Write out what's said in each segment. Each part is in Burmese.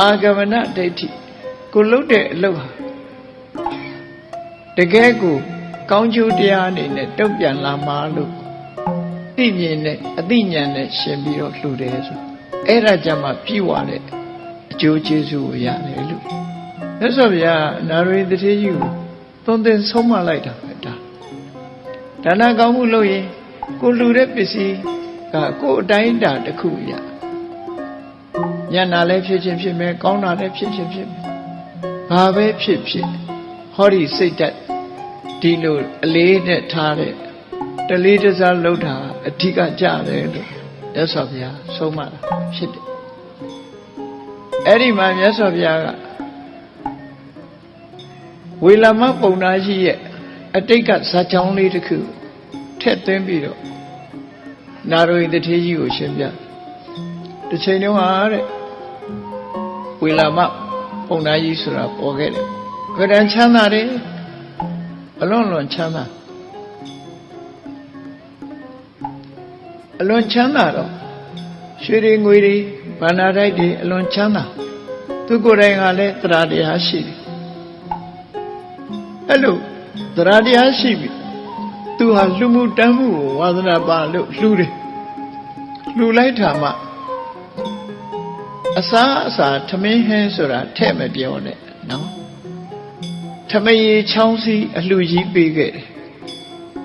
အာဂမနဒိဋ္ဌိကိုလှုပ်တဲ့အလုပ်ဟာတကယ်ကိုကောင်းကျိုးတရားအနေနဲ့တုံ့ပြန်လာမှာလို့သိမြင်နဲ့အသိဉာဏ်နဲ့ရှင်ပြီးတော့လှူတယ်ဆိုအဲ့ဒါကြမှာပြည့်ဝတဲ့အကျိုးကျေးဇူးကိုရတယ်လို့မြတ်စွာဘုရားအနာရိတထေကြီးကိုသုံးသင်ဆုံးမလိုက်တာပဲဒါဒါနကောင်းမှုလုပ်ရင်ကိုလှူတဲ့ပစ္စည်းကကိုယ်အတိုင်းအတာတစ်ခုရ ညံ့တာလည်းဖြစ်ချင်းဖြစ်မယ်ကောင်းတာလည်းဖြစ်ချင်းဖြစ်မယ်ဘာပဲဖြစ်ဖြစ်ဟောဒီစိတ်တက်ဒီလိုအလေးနဲ့ထားတဲ့တလေးတစားလှုပ်တာအဓိကကြတယ်လို့မြတ်စွာဘုရားဆုံးမတာဖြစ်တယ်အဲ့ဒီမှာမြတ်စွာဘုရားကဝေလမပုံနာရှိရဲ့အတိတ်ကဇာကြောင်းလေးတစ်ခုထည့်သွင်းပြီးတော့နာရိုဤတထေးကြီးကိုရှင်းပြတစ်ချိန်တုန်းဟာတဲ့ ဝေလမပုံနာကြီးဆိုတာပေါ်ခဲ့တယ်ဗဒံချမ်းသာတယ်အလွန်လွန်ချမ်းသာအလွန်ချမ်းသာတော့ရွှေတွေငွေတွေဗန္နာတိုက်တွေအလွန်ချမ်းသာသူကိုယ်တိုင်ကလည်းတရားတရားရှိတယ်အဲ့လိုတရားတရားရှိပြီသူဟာလှမှုတမ်းမှုကိုဝါသနာပါလို့လှူတယ်လှူလိုက်တာမှ အစားအစာထမင်းဟင်းဆိုတာထဲ့မပြောနဲ့နော်ထမရေချောင်းစီအလှကြီးပေးခဲ့တယ်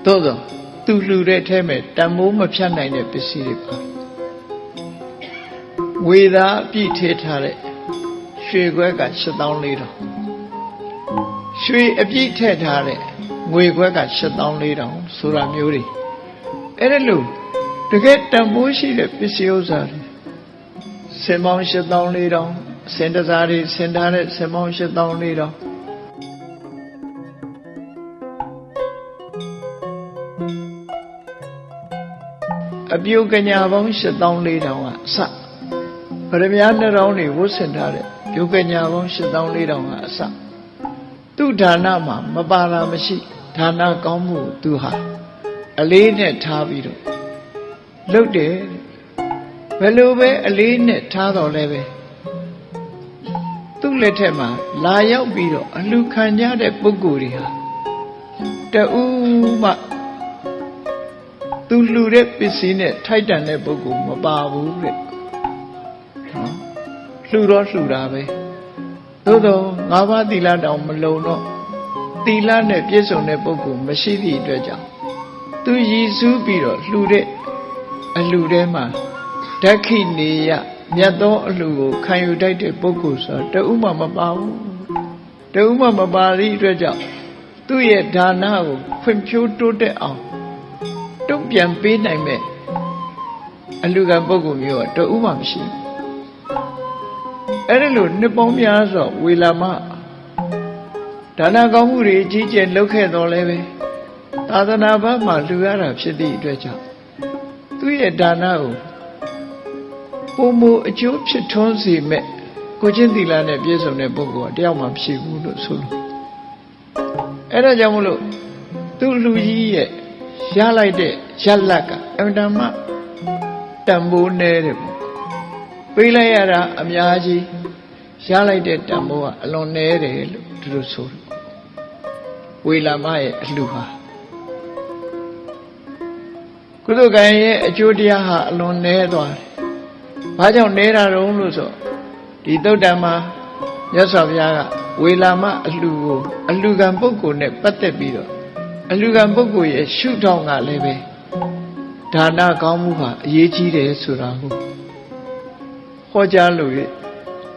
သို့သောသူလှူတဲ့ထဲမှာတန်မိုးမဖြတ်နိုင်တဲ့ပစ္စည်းတွေပါဝေသာအပြည့်ထည့်ထားတဲ့ရွှေခွက်က7400ရွှေအပြည့်ထည့်ထားတဲ့ငွေခွက်က7400ဆိုတာမျိုးတွေအဲ့ဒါလို့တကယ်တန်ဖိုးရှိတဲ့ပစ္စည်းဥစ္စာတွေ စင်ပေါင်း7400စင်တစားတွေစင်ထားတဲ့စင်ပေါင်း7400အပြုတ်ကညာပေါင်း7400ကအစဗရမ ्या နှစ်ရောင်းတွေဝတ်ဆင်ထားတဲ့ပြုတ်ကညာပေါင်း7400ကအစသူ့ဌာနမှာမပါတာမရှိဌာနကောင်းမှုသူဟာအလေးနဲ့ထားပြီးတော့လုတ်တယ် ဘယ်လိုပဲအလေးနဲ့ထားတော်လဲပဲသူ့လက်ထက်မှာလာရောက်ပြီးတော့အလူခံကြတဲ့ပုဂ္ဂိုလ်တွေဟာတူမှသူလှူတဲ့ပစ္စည်းနဲ့ထိုက်တန်တဲ့ပုဂ္ဂိုလ်မပါဘူးတဲ့နော်လှူတော့လှူတာပဲသို့တော့ငါးပါးသီလတောင်မလုံတော့သီလနဲ့ပြည့်စုံတဲ့ပုဂ္ဂိုလ်မရှိသည့်အတွက်ကြောင့်သူရည်စူးပြီးတော့လှူတဲ့အလှူထဲမှာ ဓက္ခိနေယမြတ်သောအလှူကိုခံယူတတ်တဲ့ပုဂ္ဂိုလ်ဆိုတော့တဥမှမပါဘူးတဥမှမပါသည့်အတွက်ကြောင့်သူ့ရဲ့ဒါနကိုဖွံ့ဖြိုးတိုးတက်အောင်တုံ့ပြန်ပေးနိုင်မဲ့အလူကပုဂ္ဂိုလ်မျိုးကတဥမှမရှိဘူးအဲ့ဒါလို့နှစ်ပေါင်းများစွာဝေလာမဒါနကောင်းမှုတွေကြီးကျယ်လုပ်ခဲ့တော်လဲပဲသာသနာ့ဘာမှာလူရတာဖြစ်သည့်အတွက်ကြောင့်သူ့ရဲ့ဒါနကို ပုံမအကျိုးဖြစ်ထွန်းစေမဲ့ကိုချင်းသီလနဲ့ပြည့်စုံတဲ့ပုဂ္ဂိုလ်ကတယောက်မှမရှိဘူးလို့ဆိုလို့အဲ့ဒါကြောင့်မလို့သူ့လူကြီးရဲ့ရလိုက်တဲ့ရလတ်ကအမှန်တမ်းတန်ဖိုးနေတယ်ပေါ့ပေးလိုက်ရတာအများကြီးရလိုက်တဲ့တန်ဖိုးကအလွန်နေတယ်လို့သူတို့ဆိုတယ်ဝေလာမရဲ့အလှဟာကုသကံရဲ့အကျိုးတရားဟာအလွန်နေသွားတယ်။ ဘာကြောင့်နေတာတုံးလို့ဆိုဒီသုတ်တံမှာမြတ်စွာဘုရားကဝေလာမအလှကိုအလှကံပုဂ္ဂိုလ်နဲ့ပတ်သက်ပြီးတော့အလှကံပုဂ္ဂိုလ်ရဲ့ရှုထောင့်ကလည်းပဲဒါနကောင်းမှုဟာအရေးကြီးတယ်ဆိုတာကိုဟောကြားလို့ရ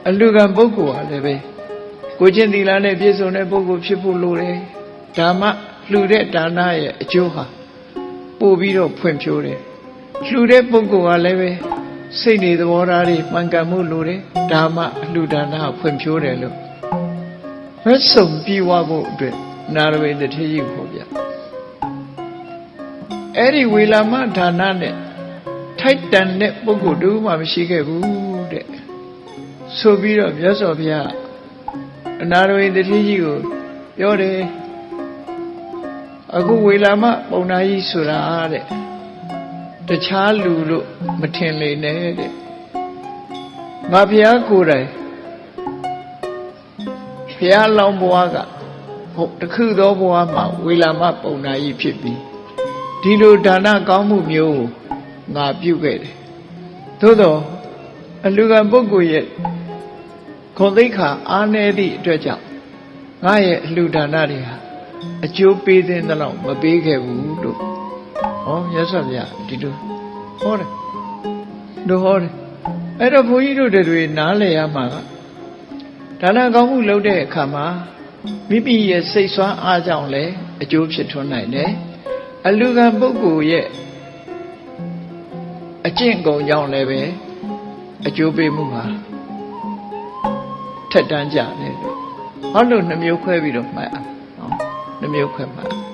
အလှကံပုဂ္ဂိုလ်ဟာလည်းပဲကိုချင်းသီလနဲ့ပြည့်စုံတဲ့ပုဂ္ဂိုလ်ဖြစ်ဖို့လိုတယ်ဓမ္မလှူတဲ့ဒါနရဲ့အကျိုးဟာပို့ပြီးတော့ဖွင့်ဖြိုးတယ်လှူတဲ့ပုဂ္ဂိုလ်ကလည်းပဲ စိတ်နေသဘောထားတွေမှန်ကန်မှုလိုတယ်ဓမ္မအလှူဒါနဖွင့်ဖြိုးတယ်လို့မဆုံပြီးဝဖို့အတွက်နာရဝေတထေကြီးခေါ်ပြအဲ့ဒီဝေလာမဌာနနဲ့ထိုက်တန်တဲ့ပုဂ္ဂိုလ်တူမှမရှိခဲ့ဘူးတဲ့ဆိုပြီးတော့မြတ်စွာဘုရားအနာရဝေတထေကြီးကိုပြောတယ်အခုဝေလာမပုံနာကြီးဆိုတာတဲ့ တခြားလူလို့မထင်လေနဲ့တဲ့ငါဘုရားကိုယ်တိုင်ះလောင်းဘဝကဟုတ်တခုသောဘဝမှာဝေလာမပုံနာကြီးဖြစ်ပြီးဒီလိုဒါနကောင်းမှုမျိုးကိုငါပြုခဲ့တယ်သို့တော့အလူကံပုဂ္ဂိုလ်ရဲ့ခွန်သိက္ခာအားနည်းသည့်အတွက်ကြောင့်ငါရဲ့အလှူဒါနတွေဟာအကျိုးပေးတဲ့လောက်မပေးခဲ့ဘူးလို့ ဟောမြတ်စွာဘုရားဒီလိုဟောတယ်တို့ဟောတယ်အဲ့တော့ဘုန်းကြီးတို့တွေနားလည်ရမှာကဒါနကောင်းမှုလုပ်တဲ့အခါမှာမိမိရဲ့စိတ်ဆွမ်းအားကြောင့်လည်းအကျိုးဖြစ်ထွန်းနိုင်တယ်အလူကံပုဂ္ဂိုလ်ရဲ့အကျင့်ကုန်ကြောင့်လည်းပဲအကျိုးပေးမှုဟာထက်တန်းကြတယ်လို့ဟောလို့နှမျိုးခွဲပြီးတော့မှတ်အောင်နော်နှမျိုးခွဲမှတ်